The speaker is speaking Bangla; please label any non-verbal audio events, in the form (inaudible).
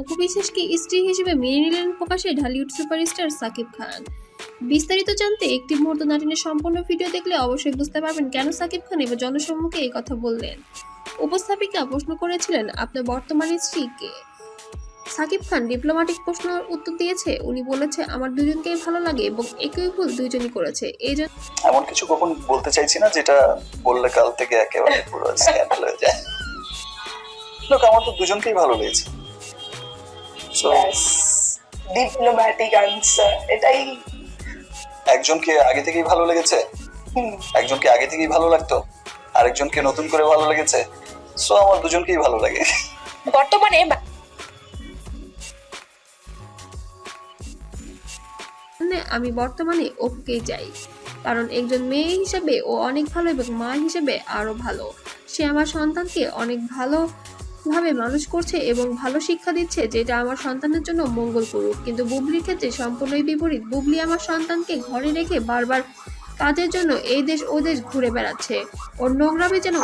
অপু বিশ্বাসকে স্ত্রী হিসেবে মেনে নিলেন প্রকাশে ঢালিউড সুপারস্টার সাকিব খান? বিস্তারিত জানতে একটি মুহূর্ত নাটিনের সম্পূর্ণ ভিডিও দেখলে অবশ্যই বুঝতে পারবেন কেন সাকিব খান এবার জনসম্মুখে এই কথা বললেন। উপস্থাপিকা প্রশ্ন করেছিলেন আপনার বর্তমান স্ত্রী কে? সাকিব খান ডিপ্লোম্যাটিক প্রশ্নের উত্তর দিয়েছে উনি বলেছে আমার দুজনকেই ভালো লাগে এবং একই ভুল দুইজনই করেছে। এই জন্য এমন কিছু কখন বলতে চাইছি না যেটা বললে কাল থেকে একেবারে পুরো স্ক্যান্ডাল হয়ে যায়। (laughs) লোক আমার তো দুজনকেই ভালো লেগেছে। ব্যাস ডিপ্লোম্যাটিক আনসার এটাই। একজনকে আগে থেকেই ভালো লেগেছে? একজনকে আগে থেকেই ভালো লাগতো? আরেকজনকে নতুন করে ভালো লেগেছে? সো আমার দুজনকেই ভালো লাগে। বর্তমানে মানে আমি বর্তমানে অপুকেই চাই। কারণ একজন মেয়ে হিসেবে ও অনেক ভালো এবং মা হিসেবে আরও ভালো। সে আমার সন্তানকে অনেক ভালো ভাবে মানুষ করছে এবং ভালো শিক্ষা দিচ্ছে যেটা আমার সন্তানের জন্য মঙ্গল করুক। কিন্তু বুবলির ক্ষেত্রে সম্পূর্ণই বিপরীত। বুবলি আমার সন্তানকে ঘরে রেখে বারবার কাজের জন্য এই দেশ ও দেশ ঘুরে বেড়াচ্ছে। ওর নোংরামে যেন